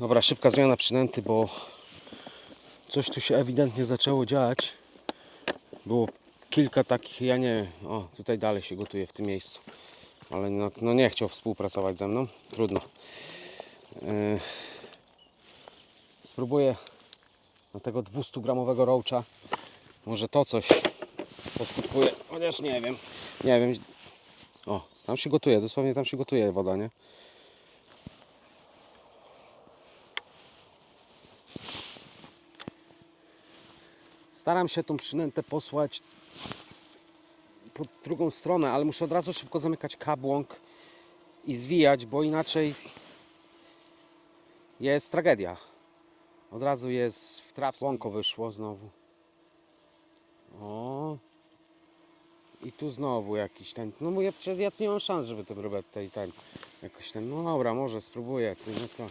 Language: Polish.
Dobra, szybka zmiana przynęty, bo coś tu się ewidentnie zaczęło dziać. Było kilka takich, ja nie wiem, o tutaj dalej się gotuje w tym miejscu. Ale no, no nie chciał współpracować ze mną, trudno. Yy, spróbuję na tego 200 gramowego roacza. Może to coś poskutkuje, chociaż nie wiem. Nie wiem. O, tam się gotuje, dosłownie tam się gotuje woda, nie? Staram się tą przynętę posłać po drugą stronę, ale muszę od razu szybko zamykać kabłąk i zwijać, bo inaczej jest tragedia. Od razu jest w traf. Łąko wyszło znowu. O. I tu znowu jakiś ten. No bo ja, nie mam szans, żeby to brobet tej ten. Jakoś ten. No dobra, może spróbuję. Ty, no co?